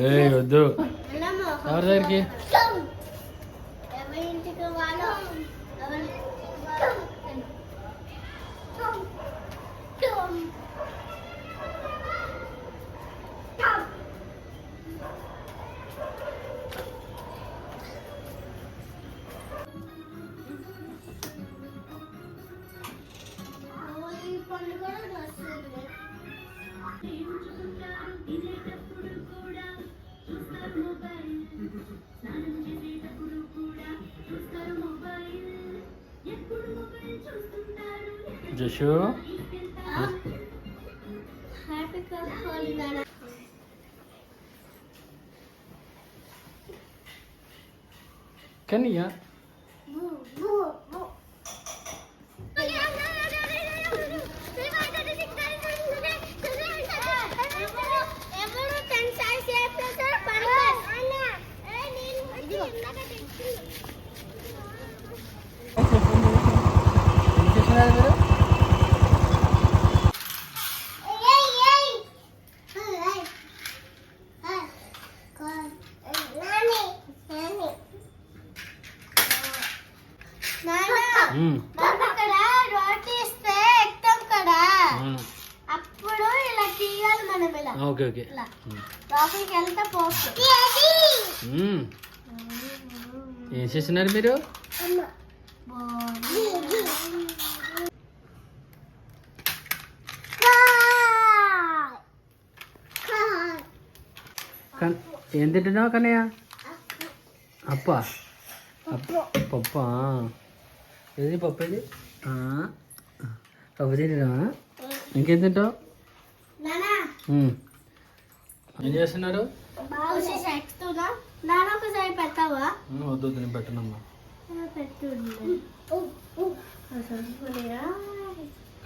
ఏ వద్దు ఎవరి దగ్గరికి జషు హ్యాపీ అప్పుడు ఇలా తీయాలి మనం ఇలా ఓకే ఓకే. లోపలికి వెళ్తే మ్మ్. ఏం చేస్తున్నారు మీరు? ఏం తింటున్నావు కన్నయ్య? అప్ప? అప్ప- పప్పా? ఏది పప్పు ఇది? ఆ, పప్పు తింటున్నావా? ఇంకేం తింటావు. ఏం చేస్తున్నారు? వద్దు వద్దు, నేను పెట్టనమ్మా.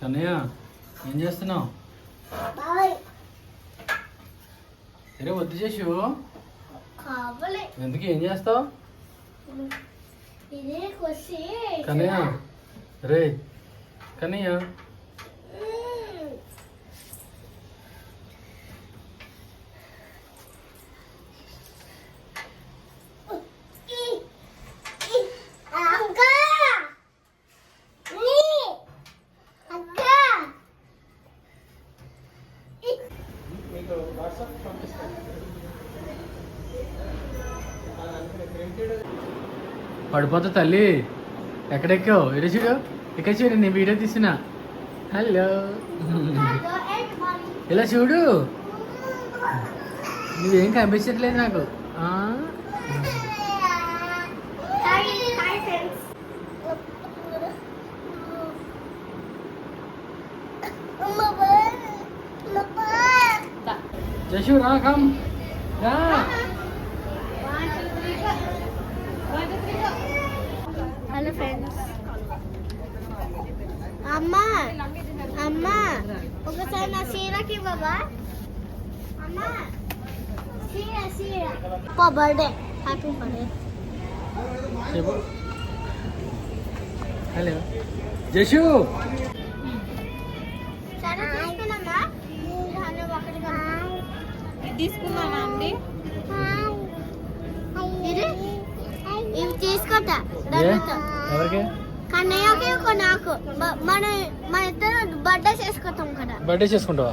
కన్నయ్య ఏం చేస్తున్నావు? సరే వద్దు చేసు ఎందుకు ఏం చేస్తావు? కన్నయ్య రే కన్నయ్య. మీకు వాట్సాప్ పంపిస్తాను. పడిపోతా తల్లి. ఎక్కడెక్కావు? చూడు ఇక్కడ చూడు నేను వీడియో తీసిన. హలో. ఇలా చూడు. నువ్వేం కనిపించట్లేదు నాకు. ఆ? హాయ్ ఫ్రెండ్స్ జషు రా కమ్ రా హలో ఫ్రెండ్స్ అమ్మా అమ్మా ఒకసారి నా చీరకి ఇవ్వవా అమ్మా చీర చీర పో బర్త్డే హ్యాపీ బర్త్డే చెప్పు హలో జషు సరే తీసుకున్నానా అండి? ఇది ఇవి తీసుకుంటా? ఎవరికి? కన్నయ్యకి నాకు. మన మన ఇద్దరు బర్త్డే చేసుకుంటాం కదా. బర్త్డే చేసుకుంటావా?